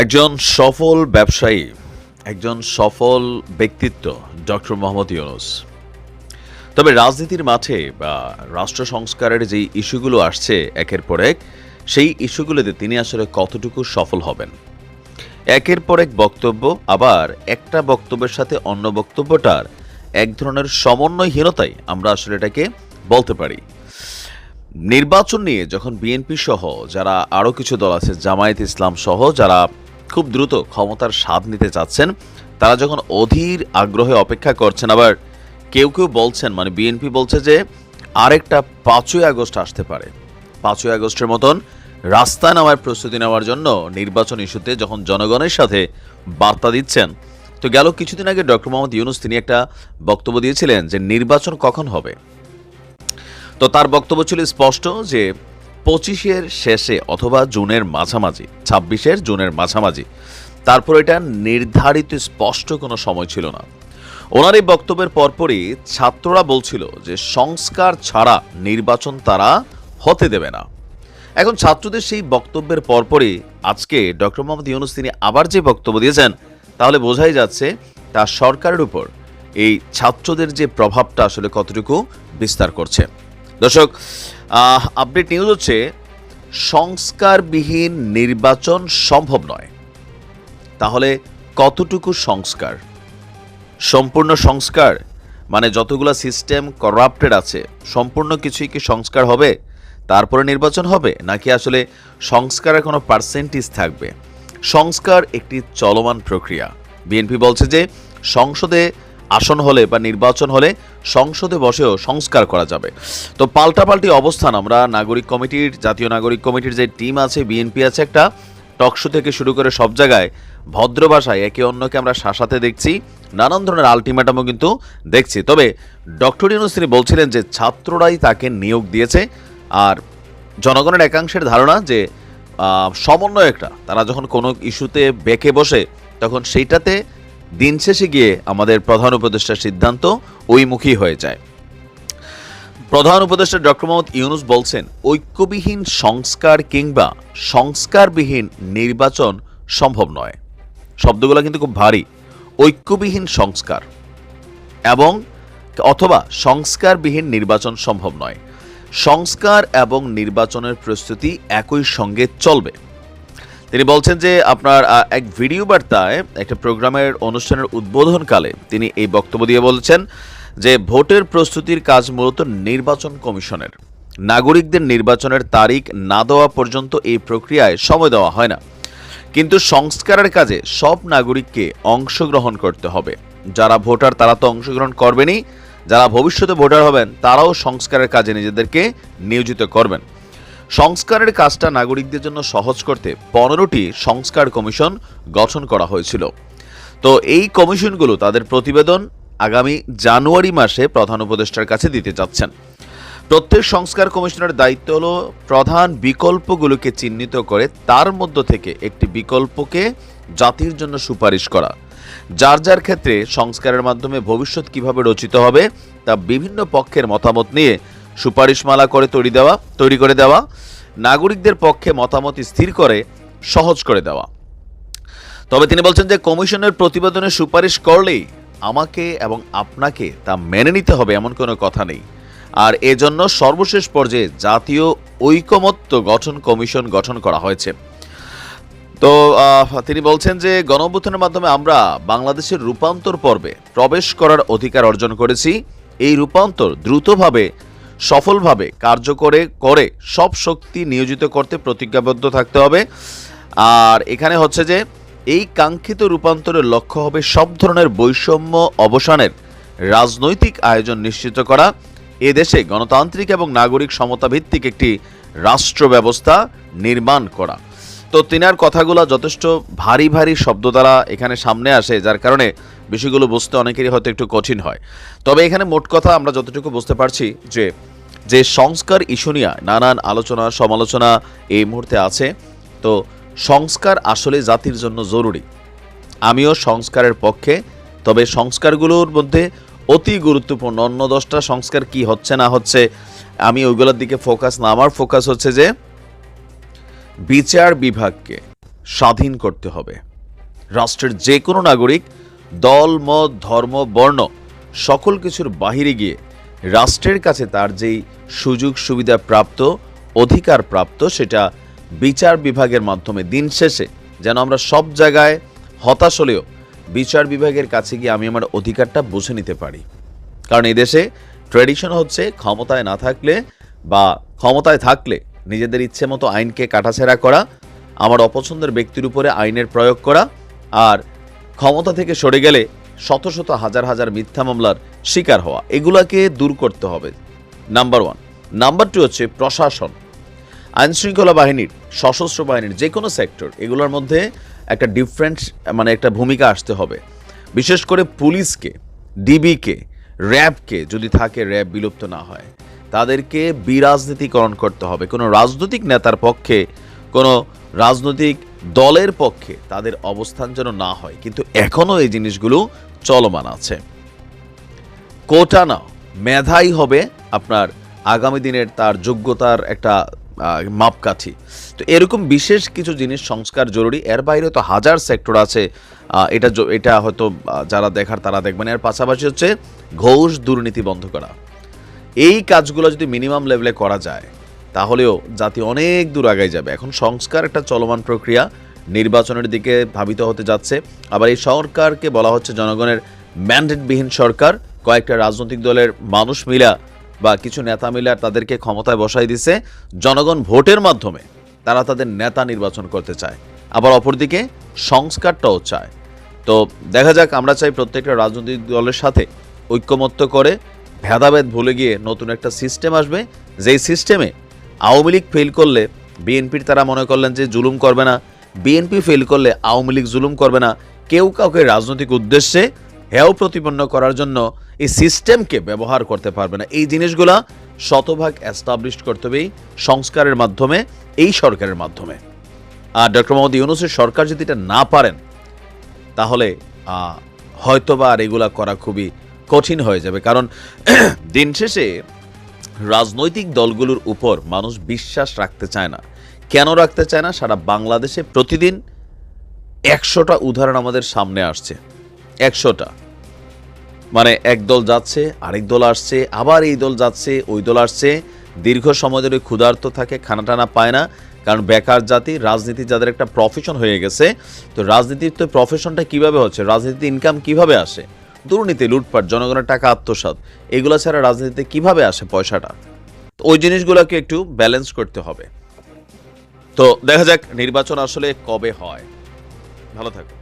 একজন সফল ব্যবসায়ী, একজন সফল ব্যক্তিত্ব, ডক্টর মোহাম্মদ ইউনুস। তবে রাজনীতির মাঠে বা রাষ্ট্র সংস্কারের যেই ইস্যুগুলো আসছে একের পর এক, সেই ইস্যুগুলোতে তিনি আসলে কতটুকু সফল হবেন? একের পর এক বক্তব্য, আবার একটা বক্তব্যের সাথে অন্য বক্তব্যটার এক ধরনের সমন্বয়হীনতাই আমরা আসলে এটাকে বলতে পারি। নির্বাচন নিয়ে যখন বিএনপি সহ যারা আরও কিছু দল আছে, জামায়াত ইসলাম সহ যারা খুব দ্রুত ক্ষমতার স্বাদ নিতে চাচ্ছেন। তারা যখন অধীর আগ্রহে অপেক্ষা করছেন, আবার কেউ কেউ বলছেন মানে বিএনপি বলছে যে আরেকটা পাঁচই আগস্ট আসতে পারে। পাঁচই আগস্টের মতন রাস্তায় নামার প্রস্তুতি নেওয়ার জন্য নির্বাচন ইস্যুতে যখন জনগণের সাথে বার্তা দিচ্ছেন, তো গেল কিছুদিন আগে ডক্টর মোহাম্মদ ইউনুস তিনি একটা বক্তব্য দিয়েছিলেন যে নির্বাচন কখন হবে? তো তার বক্তব্য ছিল স্পষ্ট যে পঁচিশের শেষে অথবা জুনের মাঝামাঝি, ছাব্বিশের জুনের মাঝামাঝি, তারপর এটা নির্ধারিত স্পষ্ট কোনো সময় ছিল না। ওনার এই বক্তব্যের পরপরই ছাত্ররা বলছিল যে সংস্কার ছাড়া নির্বাচন তারা হতে দেবে না। এখন ছাত্রদের সেই বক্তব্যের পরপরই আজকে ডক্টর মোহাম্মদ ইউনুস তিনি আবার যে বক্তব্য দিয়েছেন, তাহলে বোঝাই যাচ্ছে তা সরকারের উপর এই ছাত্রদের যে প্রভাবটা আসলে কতটুকু বিস্তার করছে। দর্শক আপডেট নিউজ হচ্ছে, সংস্কারবিহীন নির্বাচন সম্ভব নয়। তাহলে কতটুকু সংস্কার? সম্পূর্ণ সংস্কার? মানে যতগুলো সিস্টেম করাপ্টেড আছে, সম্পূর্ণ কিছুই কি সংস্কার হবে? তারপরে নির্বাচন হবে? নাকি আসলে সংস্কারের কোনো পার্সেন্টেজ থাকবে? সংস্কার একটি চলমান প্রক্রিয়া। বিএনপি বলছে যে, সংসদে আসন হলে বা নির্বাচন হলে সংসদে বসেও সংস্কার করা যাবে। তো পাল্টাপাল্টি অবস্থান আমরা নাগরিক কমিটির জাতীয় নাগরিক কমিটির যে টিম আছে বিএনপি আছে একটা টকশো থেকে শুরু করে সব জায়গায় ভদ্র ভাষায় একে অন্যকে আমরা শাসাতে দেখছি নানান ধরনের আলটিমেটামও কিন্তু দেখছি। তবে ডক্টর ইউনুস তিনি বলছিলেন যে ছাত্ররাই তাকে নিয়োগ দিয়েছে আর জনগণের একাংশের ধারণা যে আহ, সমন্বয়করা তারা যখন কোনো ইস্যুতে বেঁকে বসে তখন সেইটাতে দিন শেষে গিয়ে আমাদের প্রধান উপদেষ্টার সিদ্ধান্ত ওইমুখী হয়ে যায়। প্রধান উপদেষ্টা ডক্টর মোহাম্মদ ইউনুস বলছেন, ঐক্যবিহীন সংস্কার কিংবা সংস্কারবিহীন নির্বাচন সম্ভব নয়। শব্দগুলো কিন্তু খুব ভারী। ঐক্যবিহীন সংস্কার এবং অথবা সংস্কারবিহীন নির্বাচন সম্ভব নয়। সংস্কার এবং নির্বাচনের প্রস্তুতি একই সঙ্গে চলবে। তিনি বলছেন যে আপনার এক ভিডিও বার্তায় একটা প্রোগ্রামের অনুষ্ঠানের উদ্বোধনকালে তিনি এই বক্তব্য দিয়ে বলছেন যে ভোটের প্রস্তুতির কাজ মূলত নির্বাচন কমিশনের। নাগরিকদের নির্বাচনের তারিখ না দেওয়া পর্যন্ত এই প্রক্রিয়ায় সময় দেওয়া হয় না। কিন্তু সংস্কারের কাজে সব নাগরিককে অংশগ্রহণ করতে হবে। যারা ভোটার, তারা তো অংশগ্রহণ করবেনই। যারা ভবিষ্যতে ভোটার হবেন, তারাও সংস্কারের কাজে নিজেদেরকে নিয়োজিত করবেন। সংস্কারের কাজটা নাগরিকদের জন্য সহজ করতে পনেরোটি সংস্কার কমিশন গঠন করা হয়েছিল। তো এই কমিশনগুলো তাদের প্রতিবেদন আগামী জানুয়ারি মাসে প্রধান উপদেষ্টার কাছে দিতে যাচ্ছেন। প্রত্যেক সংস্কার কমিশনের দায়িত্ব হলো প্রধান বিকল্পগুলোকে চিহ্নিত করে তার মধ্য থেকে একটি বিকল্পকে জাতির জন্য সুপারিশ করা। যার যার ক্ষেত্রে সংস্কারের মাধ্যমে ভবিষ্যৎ কীভাবে রচিত হবে তা বিভিন্ন পক্ষের মতামত নিয়ে সুপারিশমালা করে তৈরি দেওয়া, তৈরি করে দেওয়া, নাগরিকদের পক্ষে মতামত স্থির করে, সহজ করে দেওয়া। তবে তিনি বলছেন যে, কমিশনের প্রতিবেদনে সুপারিশ করলেই আমাকে এবং আপনাকে তা মেনে নিতে হবে এমন কোনো কথা নেই। আর এজন্য সর্বশেষ পর্যায়ে জাতীয় ঐকমত্য গঠন কমিশন গঠন করা হয়েছে। তো তিনি বলছেন যে, গণঅভ্যুত্থানের মাধ্যমে আমরা বাংলাদেশের রূপান্তর পর্বে প্রবেশ করার অধিকার অর্জন করেছি। এই রূপান্তর দ্রুতভাবে সফলভাবে কার্যকরে করে সব শক্তি নিয়োজিত করতে প্রতিজ্ঞাবদ্ধ থাকতে হবে। আর এখানে হচ্ছে যে, এই কাঙ্ক্ষিত রূপান্তরের লক্ষ্য হবে সব ধরনের বৈষম্য অবসানের রাজনৈতিক আয়োজন নিশ্চিত করা। এ দেশে গণতান্ত্রিক এবং নাগরিক সমতা ভিত্তিক একটি রাষ্ট্র ব্যবস্থা নির্মাণ করা। তো তিনার কথাগুলো যথেষ্ট ভারী ভারী শব্দ দ্বারা এখানে সামনে আসে, যার কারণে বিষয়গুলো বুঝতে অনেকেরই হয়তো একটু কঠিন হয়। তবে এখানে মোট কথা আমরা যতটুকু বুঝতে পারছি যে যে সংস্কার ইস্যু নিয়ে নানান আলোচনা, সমালোচনা এই মুহূর্তে আছে। তো সংস্কার আসলে জাতির জন্য জরুরি। আমিও সংস্কারের পক্ষে, তবে সংস্কারগুলোর মধ্যে অতি গুরুত্বপূর্ণ, অন্য দশটা সংস্কার কি হচ্ছে না হচ্ছে, আমি ওইগুলোর দিকে ফোকাস না। আমার ফোকাস হচ্ছে যে বিচার বিভাগকে স্বাধীন করতে হবে। রাষ্ট্রের যে কোনো নাগরিক, দল, মত, ধর্ম, বর্ণ, সকল কিছুর বাহিরে গিয়ে রাষ্ট্রের কাছে তার যেই সুযোগ সুবিধা প্রাপ্ত, অধিকার প্রাপ্ত, সেটা বিচার বিভাগের মাধ্যমে দিন শেষে যেন আমরা সব জায়গায় হতাশ হলেও বিচার বিভাগের কাছে গিয়ে আমি আমার অধিকারটা বুঝে নিতে পারি। কারণ এদেশে ট্র্যাডিশন হচ্ছে ক্ষমতায় না থাকলে বা ক্ষমতায় থাকলে নিজেদের ইচ্ছে মতো আইনকে কাটাছেড়া করা, আমার অপছন্দের ব্যক্তির উপরে আইনের প্রয়োগ করা, আর ক্ষমতা থেকে সরে গেলে শত শত হাজার হাজার মিথ্যা মামলার শিকার হওয়া, এগুলাকে দূর করতে হবে। নাম্বার ওয়ান নাম্বার টু হচ্ছে প্রশাসন। আইন শৃঙ্খলা বাহিনীর, সশস্ত্র বাহিনীর যে কোনো সেক্টর এগুলোর মধ্যে একটা ডিফারেন্ট মানে একটা ভূমিকা আসতে হবে। বিশেষ করে পুলিশকে ডিবিকে র্যাবকে যদি থাকে র্যাব বিলুপ্ত না হয়। তাদেরকে বিরাজনীতিকরণ করতে হবে। কোনো রাজনৈতিক নেতার পক্ষে, কোনো রাজনৈতিক দলের পক্ষে তাদের অবস্থান যেন না হয়। কিন্তু এখনও এই জিনিসগুলো চলমান আছে। কোটা না মেধাই হবে আপনার আগামী দিনের তার যোগ্যতার একটা মাপকাঠি। তো এরকম বিশেষ কিছু জিনিস, সংস্কার জরুরি। এর বাইরে তো হাজার সেক্টর আছে। এটা এটা হয়তো যারা দেখার তারা দেখবেন। এর পাশাপাশি হচ্ছে ঘোষ দুর্নীতি বন্ধ করা। এই কাজগুলো যদি মিনিমাম লেভেলে করা যায়, তাহলেও জাতি অনেক দূর আগায় যাবে। এখন সংস্কার একটা চলমান প্রক্রিয়া, নির্বাচনের দিকে ধাবিত হতে যাচ্ছে। আবার এই সরকারকে বলা হচ্ছে জনগণের ম্যান্ডেটবিহীন সরকার, কয়েকটা রাজনৈতিক দলের মানুষ মিলা বা কিছু নেতা মিলা তাদেরকে ক্ষমতায় বসাই দিছে। জনগণ ভোটের মাধ্যমে তারা তাদের নেতা নির্বাচন করতে চায়। আবার অপরদিকে সংস্কারটাও চায়। তো দেখা যাক, আমরা চাই প্রত্যেকটা রাজনৈতিক দলের সাথে ঐক্যমত্য করে ভেদাভেদ ভুলে গিয়ে নতুন একটা সিস্টেম আসবে। যেই সিস্টেমে আওয়ামী লীগ ফেল করলে বিএনপির তারা মনে করলেন যে জুলুম করবে না, বিএনপি ফেল করলে আওয়ামী লীগ জুলুম করবে না, কেউ কাউকে রাজনৈতিক উদ্দেশ্যে হেয় প্রতিপন্ন করার জন্য এই সিস্টেমকে ব্যবহার করতে পারবে না। এই জিনিসগুলা শতভাগ অ্যাস্টাবলিশ করতে হবে সংস্কারের মাধ্যমে, এই সরকারের মাধ্যমে। আর ডক্টর মোহাম্মদ ইউনুসের সরকার যদি এটা না পারেন, তাহলে হয়তোবা আর এগুলা করা খুবই কঠিন হয়ে যাবে। কারণ দিন শেষে রাজনৈতিক দলগুলোর উপর মানুষ বিশ্বাস রাখতে চায় না। কেন রাখতে চায় না? সারা বাংলাদেশে প্রতিদিন একশোটা উদাহরণ আমাদের সামনে আসছে। একশোটা। মানে এক দল যাচ্ছে, আরেক দল আসছে, আবার এই দল যাচ্ছে, ওই দল আসছে। দীর্ঘ সময় ধরে ক্ষুধার্ত থাকে খানা টানা পায় না। কারণ বেকার জাতি, রাজনীতি যাদের একটা প্রফেশন হয়ে গেছে, তো রাজনীতির তো প্রফেশনটা কীভাবে হচ্ছে? রাজনীতি ইনকাম কীভাবে আসে? দুর্নীতি, লুটপাট, জনগণের টাকা আত্মসাত এগুলো ছাড়া রাজনীতিতে কীভাবে আসে পয়সাটা? ওই জিনিসগুলোকে একটু ব্যালেন্স করতে হবে। তো দেখা যাক নির্বাচন আসলে কবে হয়। ভালো থাকো